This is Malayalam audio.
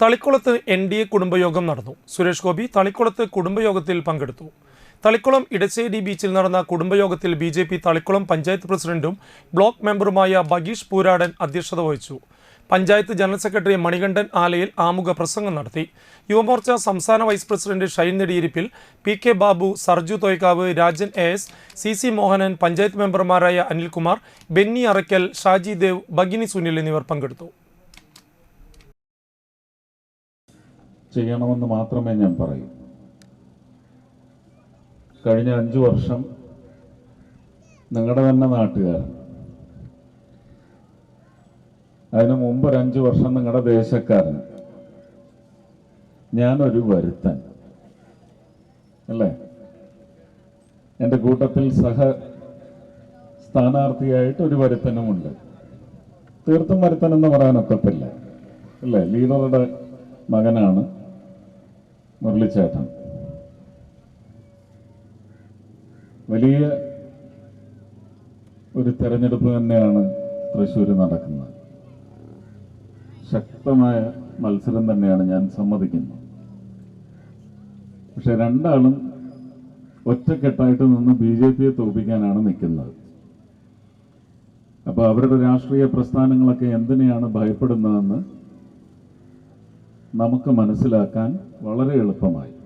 തളിക്കുളത്ത് എൻ ഡി എ കുടുംബയോഗം നടന്നു. സുരേഷ് ഗോപി തളിക്കുളത്ത് കുടുംബയോഗത്തിൽ പങ്കെടുത്തു. തളിക്കുളം ഇടശ്ശേരി ബീച്ചിൽ നടന്ന കുടുംബയോഗത്തിൽ B J P Thalikkulam panchayat പ്രസിഡന്റും ബ്ലോക്ക് മെമ്പറുമായ ബഗീഷ് പൂരാടൻ അധ്യക്ഷത വഹിച്ചു. പഞ്ചായത്ത് ജനറൽ സെക്രട്ടറി മണികണ്ഠൻ ആലയിൽ ആമുഖ പ്രസംഗം നടത്തി. യുവമോർച്ച സംസ്ഥാന vice president Shine Nediyirippil P K Babu Sarju Thoykkavu Rajan A S C C Mohanan panchayat മെമ്പർമാരായ അനിൽകുമാർ ബെന്നി അറയ്ക്കൽ ഷാജി ദേവ് ഭഗിനി സുനിൽ എന്നിവർ പങ്കെടുത്തു. ചെയ്യണമെന്ന് മാത്രമേ ഞാൻ പറയൂ. കഴിഞ്ഞ അഞ്ചു വർഷം നിങ്ങളുടെ തന്നെ നാട്ടുകാരൻ അതിനു മുമ്പ് ഒരു അഞ്ചു വർഷം നിങ്ങളുടെ ദേശക്കാരൻ. ഞാനൊരു വരുത്തൻ. അല്ലേ? എന്റെ കൂട്ടത്തിൽ സഹ സ്ഥാനാർത്ഥിയായിട്ട് ഒരു വരുത്തനുമുണ്ട്. തീർത്തും വരുത്തൻ എന്ന് പറയാനൊക്കത്തില്ല അല്ലേ? ലീഡറുടെ മകനാണ്. മുരളിച്ചേട്ടൻ. വലിയ ഒരു തെരഞ്ഞെടുപ്പ് തന്നെയാണ് തൃശ്ശൂർ നടക്കുന്നത്. ശക്തമായ മത്സരം തന്നെയാണ് ഞാൻ സമ്മതിക്കുന്നത് പക്ഷെ രണ്ടാളും ഒറ്റക്കെട്ടായിട്ട് നിന്ന് ബി ജെ പിയെ തോൽപ്പിക്കാനാണ് നിൽക്കുന്നത്. അപ്പോൾ അവരുടെ രാഷ്ട്രീയ പ്രസ്ഥാനങ്ങളൊക്കെ എന്തിനെയാണ് ഭയപ്പെടുന്നതെന്ന് നമുക്ക് മനസ്സിലാക്കാൻ വളരെ എളുപ്പമായി.